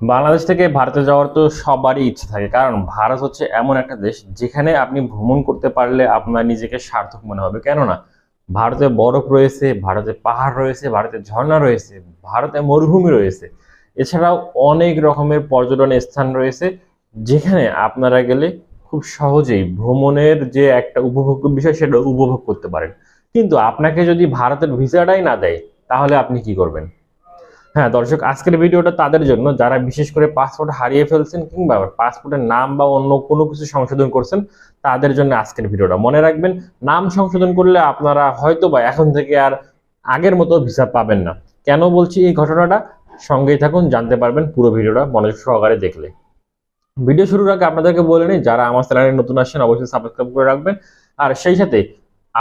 বাংলাদেশ থেকে ভারতে যাওয়ার তো সবারই ইচ্ছে থাকে, কারণ ভারত হচ্ছে এমন একটা দেশ যেখানে আপনি ভ্রমণ করতে পারলে আপনার নিজেকে সার্থক মনে হবে। কেননা, ভারতে বরফ রয়েছে, ভারতে পাহাড় রয়েছে, ভারতে ঝর্ণা রয়েছে, ভারতে মরুভূমি রয়েছে। এছাড়াও অনেক রকমের পর্যটন স্থান রয়েছে যেখানে আপনারা গেলে খুব সহজেই ভ্রমণের যে একটা উপভোগ্য বিষয় সেটা উপভোগ করতে পারেন। কিন্তু আপনাকে যদি ভারতের ভিসাটাই না দেয়, তাহলে আপনি কি করবেন? হ্যাঁ দর্শক, আজকের ভিডিওটা তাদের জন্য। যারা বিশেষ করে পাসপোর্ট হারিয়ে ফেলছেন কিংবা পাসপোর্টের নাম বা অন্য কোনো কিছু সংশোধন করছেন, তাদের জন্য আজকের ভিডিওটা। মনে রাখবেন, নাম সংশোধন করলে আপনারা হয়তো বা এখন থেকে আর আগের মতো ভিসা পাবেন না। কেন বলছি এই ঘটনাটা? সঙ্গেই থাকুন, জানতে পারবেন পুরো ভিডিওটা মনোযোগ সহকারে দেখলে। ভিডিও শুরুর আগে আপনাদেরকে বলে নিই, যারা আমার চ্যানেলে নতুন আসছেন, অবশ্যই সাবস্ক্রাইব করে রাখবেন। আর সেই সাথে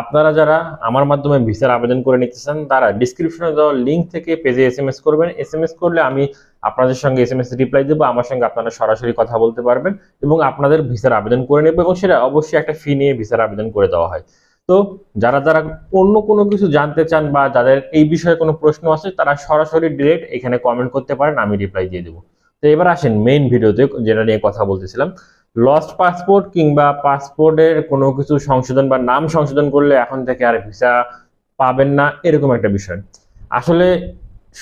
আপনারা যারা আমার মাধ্যমে ভিসার আবেদন করে নিতে চান তারা ডিসক্রিপশনে দেওয়া লিঙ্ক থেকে পেজে এস এম এস করবেন। এস এম এস করলে আমি আপনাদের সঙ্গে এস এম এস রিপ্লাই দেবো, আমার সঙ্গে আপনারা সরাসরি কথা বলতে পারবেন এবং আপনাদের ভিসার আবেদন করে নেবে এবং সেটা অবশ্যই একটা ফি নিয়ে ভিসার আবেদন করে দেওয়া হয়। তো যারা যারা অন্য কোনো কিছু জানতে চান বা যাদের এই বিষয়ে কোনো প্রশ্ন আছে, তারা সরাসরি ডিরেক্ট এখানে কমেন্ট করতে পারেন, আমি রিপ্লাই দিয়ে দেবো। তো এবার আসেন মেইন ভিডিওতে যেটা নিয়ে কথা বলতেছিলাম। লস্ট পাসপোর্ট কিংবা পাসপোর্টের কোনো কিছু সংশোধন বা নাম সংশোধন করলে এখন থেকে আর ভিসা পাবেন না, এরকম একটা বিষয়। আসলে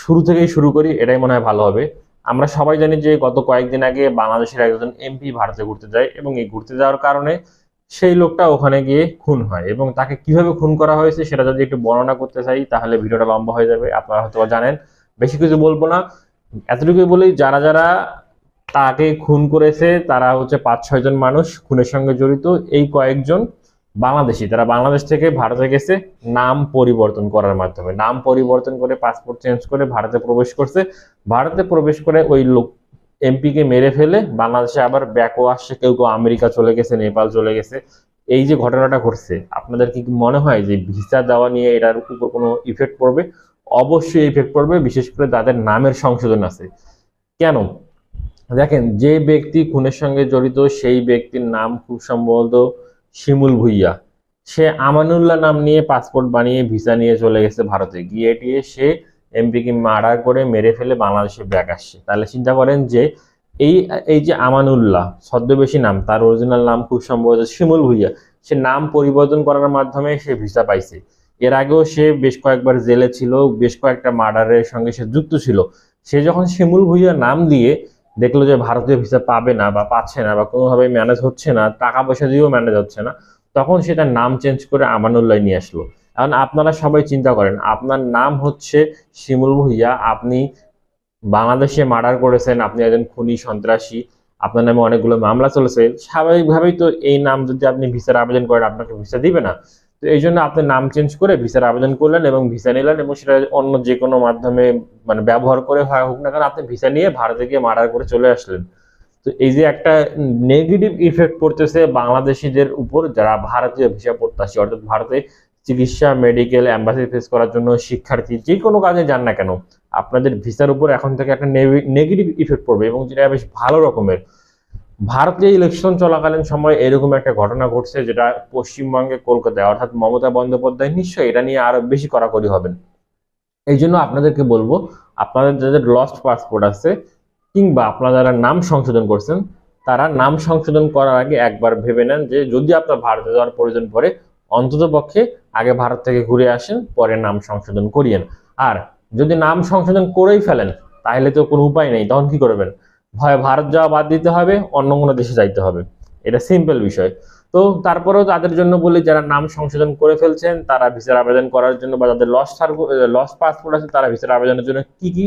শুরু থেকেই শুরু করি, এটাই মনে হয় ভালো হবে। আমরা সবাই জানি যে গত কয়েকদিন আগে বাংলাদেশের একজন এমপি ভারতে ঘুরতে যায় এবং এই ঘুরতে যাওয়ার কারণে সেই লোকটা ওখানে গিয়ে খুন হয় এবং তাকে কীভাবে খুন করা হয়েছে সেটা যদি একটু বর্ণনা করতে চাই, তাহলে ভিডিওটা লম্বা হয়ে যাবে, আপনারা হয়তো জানেন। বেশি কিছু বলব না। এতটুকুই বলি, যারা যারা তাকে খুন করেছে তারা হচ্ছে পাঁচ, ছয় জন মানুষ খুনের সঙ্গে জড়িত। এই কয়েকজন বাংলাদেশি, তারা বাংলাদেশ থেকে ভারতে গেছে, নাম পরিবর্তন করার মাধ্যমে। নাম পরিবর্তন করে পাসপোর্ট চেঞ্জ করে ভারতে প্রবেশ করছে। ভারতে প্রবেশ করে ওই লোক, এমপিকে মেরে ফেলে, বাংলাদেশে আবার ব্যাকও আসছে, কেউ কেউ আমেরিকা চলে গেছে, নেপাল চলে গেছে। এই যে ঘটনাটা ঘটছে, আপনাদের কি মনে হয় যে ভিসা দেওয়া নিয়ে এটার উপর কোনো ইফেক্ট পড়বে? অবশ্যই ইফেক্ট পড়বে, বিশেষ করে তাদের নামের সংশোধন আছে। কেন? দেখেন, যে ব্যক্তি খুনের সঙ্গে জড়িত, সেই ব্যক্তির নাম খুব সম্ভবত শিমুল ভুইয়া। সে আমানুল্লাহ নাম নিয়ে পাসপোর্ট বানিয়ে ভিসা নিয়ে চলে গেছে ভারতে। গিয়ে টিয়ে সে এমপিকে মার্ডার করে মেরে ফেলে বাংলাদেশে ব্যাক আসছে। তাহলে চিন্তা করেন যে, এই এই যে আমানুল্লাহ, ছদ্মবেশী নাম, তার অরিজিনাল নাম খুব সম্ভবত শিমুল ভুইয়া। সে নাম পরিবর্তন করার মাধ্যমে সে ভিসা পাইছে। এর আগেও সে বেশ কয়েকবার জেলে ছিল, বেশ কয়েকটা মার্ডারের সঙ্গে সে যুক্ত ছিল। সে যখন শিমুল ভুইয়া নাম দিয়ে দেখল যে ভারতীয় ভিসা পাবে না বা পাচ্ছে না বা কোনোভাবে ম্যানেজ হচ্ছে না, টাকা পয়সা দিয়েও ম্যানেজ হচ্ছে না, তখন সে তার নাম চেঞ্জ করে আমানুল্লাহ নিয়ে আসলো। এখন আপনারা সবাই চিন্তা করেন, আপনার নাম হচ্ছে শিমুল ভুইয়া, আপনি বাংলাদেশে মার্ডার করেছেন, আপনি একজন খুনি, সন্ত্রাসী, আপনার নামে অনেকগুলো মামলা চলেছে। স্বাভাবিকভাবেই তো এই নাম যদি আপনি ভিসার আবেদন করেন, আপনাকে ভিসা দিবে না। তো এই জন্য আপনি নাম চেঞ্জ করে ভিসার আবেদন করলেন এবং ভিসা নিলেন এবং সেটা অন্য যে কোনো মাধ্যমে মানে ব্যবহার করে হয় হোক না কারণ আপনি ভিসা নিয়ে ভারতে গিয়ে মার্ডার করে চলে আসলেন। তো এই যে একটা নেগেটিভ ইফেক্ট পড়তেছে বাংলাদেশিদের উপর, যারা ভারতীয় ভিসা প্রত্যাশী, অর্থাৎ ভারতে চিকিৎসা মেডিকেল অ্যাম্বাসি ফেস করার জন্য শিক্ষার্থী, যে কোনো কাজে যান না কেন, আপনাদের ভিসার উপর এখন থেকে একটা নেগেটিভ ইফেক্ট পড়বে এবং যেটা বেশ ভালো রকমের। ভারতীয় ইলেকশন চলাকালীন সময় এরকম একটা ঘটনা ঘটছে, যেটা পশ্চিমবঙ্গে, কলকাতায়, অর্থাৎ মমতা বন্দ্যোপাধ্যায় নিশ্চয়ই এটা নিয়ে আরও বেশি কড়াকড়ি হবেন। এই জন্য আপনাদেরকে বলব, আপনাদের যাদের লস্ট পাসপোর্ট আছে, কিংবা আপনারা যারা নাম সংশোধন করছেন, তারা নাম সংশোধন করার আগে একবার ভেবে নেন যে যদি আপনার ভারতে যাওয়ার প্রয়োজন পড়ে, অন্তত পক্ষে আগে ভারত থেকে ঘুরে আসেন, পরে নাম সংশোধন করিয়েন। আর যদি নাম সংশোধন করেই ফেলেন, তাহলে তো কোনো উপায় নেই, তখন কি করবেন? হয় ভারত যাওয়া বাদ দিতে হবে, অন্য কোনো দেশে যাইতে হবে। এটা সিম্পল বিষয়। তো তারপরেও তাদের জন্য বলি, যারা নাম সংশোধন করে ফেলছেন, তারা ভিসার আবেদন করার জন্য বা যাদের লস লস পাসপোর্ট আছে, তারা ভিসার আবেদনের জন্য কি কি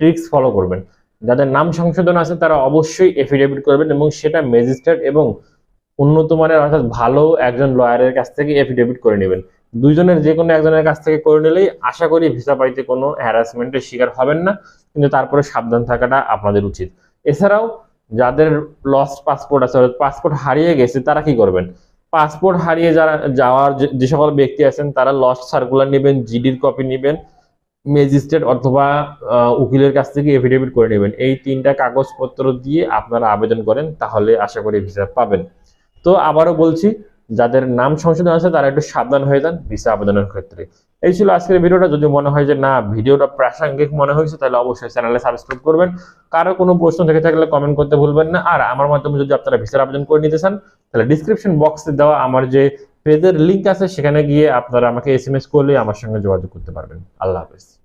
ট্রিক্স ফলো করবেন। যাদের নাম সংশোধন আছে, তারা অবশ্যই এফিডেভিট করবেন এবং সেটা ম্যাজিস্ট্রেট এবং উন্নত মানের, অর্থাৎ ভালো একজন লয়ারের কাছ থেকে এফিডেভিট করে নেবেন। দুইজনের যে কোনো একজনের কাছ থেকে করে নিলেই আশা করি ভিসা পাইতে কোনো হ্যারাসমেন্টের শিকার হবেন না, কিন্তু তারপরে সাবধান থাকাটা আপনাদের উচিত। এছাড়াও যাদের লস্ট পাসপোর্ট আছে পাসপোর্ট হারিয়ে গেছে, তারা কি করবেন? পাসপোর্ট হারিয়ে যারা যাওয়ার যে- সকল ব্যক্তি আছেন, তারা লস্ট সার্কুলার নেবেন জিডির কপি নেবেন ম্যাজিস্ট্রেট অথবা উকিলের কাছ থেকে এফিডেভিট করে নেবেন। এই তিনটা কাগজপত্র দিয়ে আপনারা আবেদন করেন, তাহলে আশা করি ভিসা পাবেন। তো আবারও বলছি যাদের নাম সংশোধন আছে, তারা একটু সাবধান হয়ে যান ভিসা আবেদনের ক্ষেত্রে। এই ছিল আজকের ভিডিওটা। যদি মনে হয় যে না, ভিডিওটা প্রাসঙ্গিক মনে হয়েছে, তাহলে অবশ্যই চ্যানেলে সাবস্ক্রাইব করবেন। কারও কোনো প্রশ্ন থেকে থাকলে কমেন্ট করতে ভুলবেন না। আর আমার মাধ্যমে যদি আপনারা ভিসার আবেদন করে নিতে চান, তাহলে ডিসক্রিপশন বক্সে দেওয়া আমার যে পেজের লিঙ্ক আছে, সেখানে গিয়ে আপনারা আমাকে এস করলে আমার সঙ্গে যোগাযোগ করতে পারবেন। আল্লাহ হাফেজ।